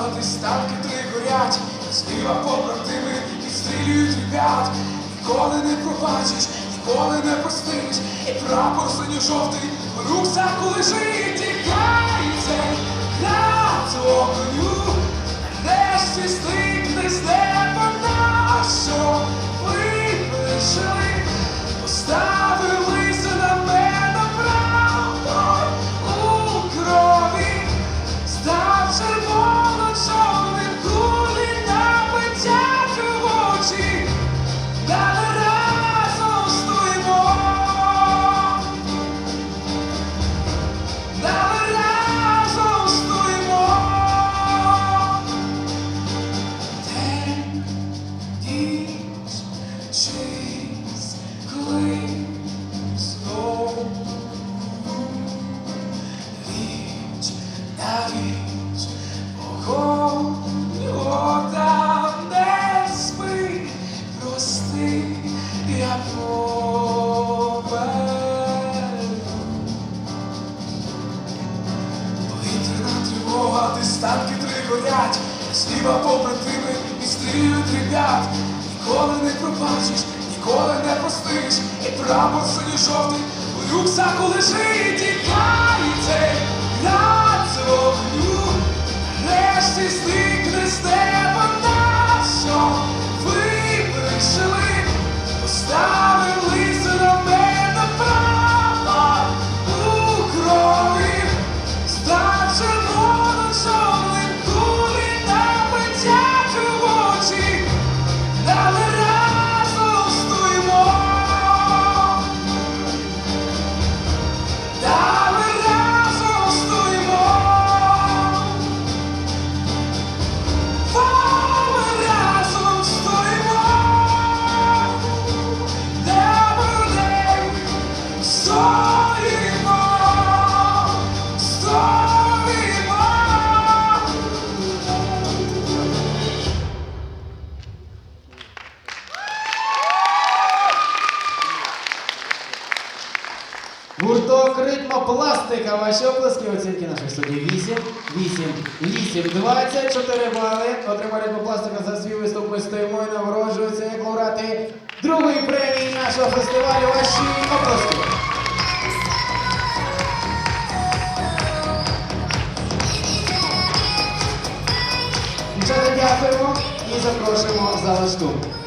Палатись танки три горять, зліва побратими відстрілюють ребят, ніколи не пробачиш, ніколи не простиш, і прапор синьо жовтий, в рюкзаку лежить. І кається. Прости, я. Повітряна тривога, десь танки три горять, зліва побратими відстрілюють ребят. Ніколи не пробачиш, ніколи не простиш, і прапор синьо-жовтий у рюкзаку лежить, тікається Гурток ритмопластика. Ваші оплески оцінки нашої студії 8, 8, 8, 24 бали. Отримав ритмопластика за свій виступ. Ми стоїмо і нагороджуються як лауреати другої премії нашого фестивалю. Ваші оплески. Дівчата, дякуємо і запрошуємо в залу штурм.